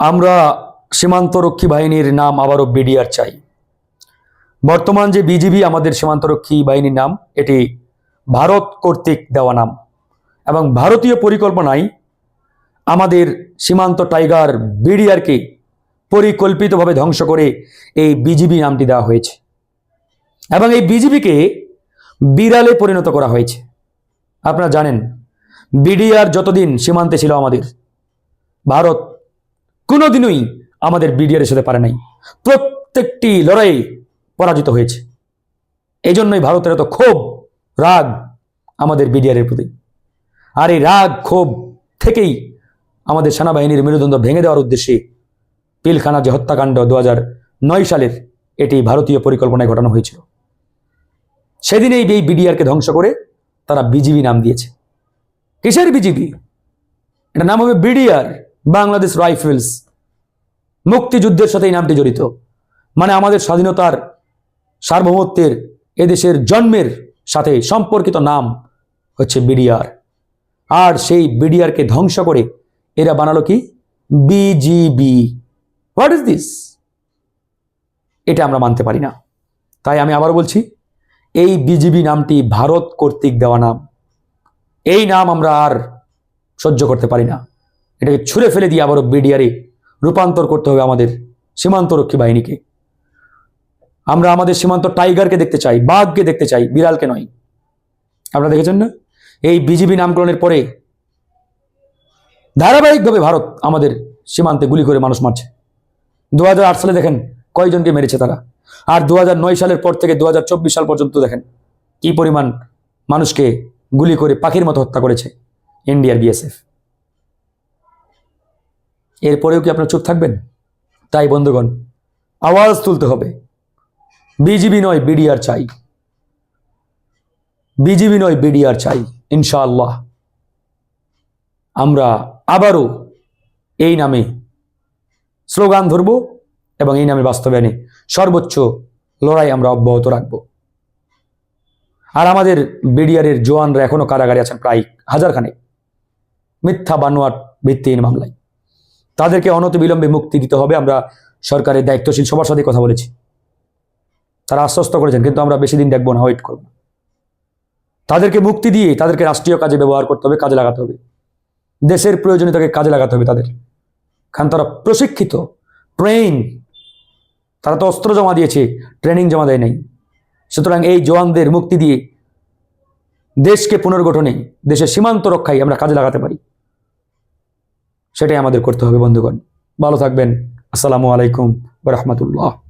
আমরা সীমান্তরক্ষী বাহিনীর নাম আবারও বিডিআর চাই। বর্তমান যে বিজিবি আমাদের সীমান্তরক্ষী বাহিনীর নাম, এটি ভারত কর্তৃক দেওয়া নাম এবং ভারতীয় পরিকল্পনায় আমাদের সীমান্ত টাইগার বিডিআরকে পরিকল্পিতভাবে ধ্বংস করে এই বিজিবি নামটি দেওয়া হয়েছে এবং এই বিজিবিকে বিড়ালে পরিণত করা হয়েছে। আপনারা জানেন, বিডিআর যতদিন সীমান্তে ছিল আমাদের, ভারত কোনোদিনই আমাদের বিডিআরের সাথে পারে নাই। প্রত্যেকটি লড়াই পরাজিত হয়েছে। এই জন্যই ভারতের এত ক্ষোভ, রাগ আমাদের বিডিআরের প্রতি। আর এই রাগ, ক্ষোভ থেকেই আমাদের সেনাবাহিনীর মেরুদণ্ড ভেঙে দেওয়ার উদ্দেশ্যে পিলখানা যে হত্যাকাণ্ড দু নয় সালের এটি ভারতীয় পরিকল্পনায় ঘটানো হয়েছিল। সেদিনেই এই বিডিআরকে ধ্বংস করে তারা বিজিবি নাম দিয়েছে। কিসের বিজিবি? এটা নাম হবে বিডিআর। বাংলাদেশ রাইফেলস মুক্তিযুদ্ধের সাথে এই নামটি জড়িত। মানে আমাদের স্বাধীনতার সার্বভৌমত্বের এদেশের জন্মের সাথে সম্পর্কিত নাম হচ্ছে বিডিআর। আর সেই বিডিআরকে ধ্বংস করে এরা বানালো কি? বিজিবি। হোয়াট ইজ দিস এটা আমরা মানতে পারি না। তাই আমি আবার বলছি, এই বিজিবি নামটি ভারত কর্তৃক দেওয়া নাম। এই নাম আমরা আর সহ্য করতে পারি না। এটাকে ছুঁড়ে ফেলে দিয়ে আবারও বিডিআরে রূপান্তর করতে হবে আমাদের সীমান্তরক্ষী বাহিনীকে। আমরা আমাদের সীমান্ত টাইগারকে দেখতে চাই, বাঘকে দেখতে চাই, বিড়ালকে নয়। আপনারা দেখেছেন না? এই বিজিবি নামকরণের পরে ধারাবাহিকভাবে ভারত আমাদের সীমান্তে গুলি করে মানুষ মারছে। দু হাজার আট সালে দেখেন কয়জনকে মেরেছে তারা। আর দু হাজার নয় সালের পর থেকে দু হাজার চব্বিশ সাল পর্যন্ত দেখেন কি পরিমাণ মানুষকে গুলি করে পাখির মতো হত্যা করেছে ইন্ডিয়ার বিএসএফ এরপরেও কি আপনার চুপ থাকবেন? তাই বন্ধুগণ, আওয়াজ তুলতে হবে। বিজিবি নয়, বিডিআর চাই। বিজিবি নয়, বিডিআর চাই, ইনশাআল্লাহ। আমরা আবারও এই নামে স্লোগান ধরব এবং এই নামে বাস্তবায়নে সর্বোচ্চ লড়াই আমরা অব্যাহত রাখব। আর আমাদের বিডিআরের জওয়ানরা এখনও কারাগারে আছেন প্রায় হাজার খানেক মিথ্যা বানোয়াট ভিত্তিহীন মামলায়। তাদেরকে অনতিবিলম্বে মুক্তি দিতে হবে। আমরা সরকারের দায়িত্বশীল, সবার সাথে কথা বলেছি। তারা আশ্বস্ত করেছেন, কিন্তু আমরা বেশি দিন দেখব না ওয়েট করব। তাদেরকে মুক্তি দিয়ে তাদেরকে রাষ্ট্রীয় কাজে ব্যবহার করতে হবে, কাজে লাগাতে হবে। দেশের প্রয়োজনীয়তাকে কাজে লাগাতে হবে তাদের। কারণ তারা প্রশিক্ষিত ট্রেন তারা তো অস্ত্র জমা দিয়েছে ট্রেনিং জমা দেয় নাই। সুতরাং এই জওয়ানদের মুক্তি দিয়ে দেশকে পুনর্গঠনে, দেশের সীমান্ত রক্ষায় আমরা কাজে লাগাতে পারি। সেটাই আমাদের করতে হবে বন্ধুগণ। ভালো থাকবেন। আসসালামু আলাইকুম রহমতুল্লাহ।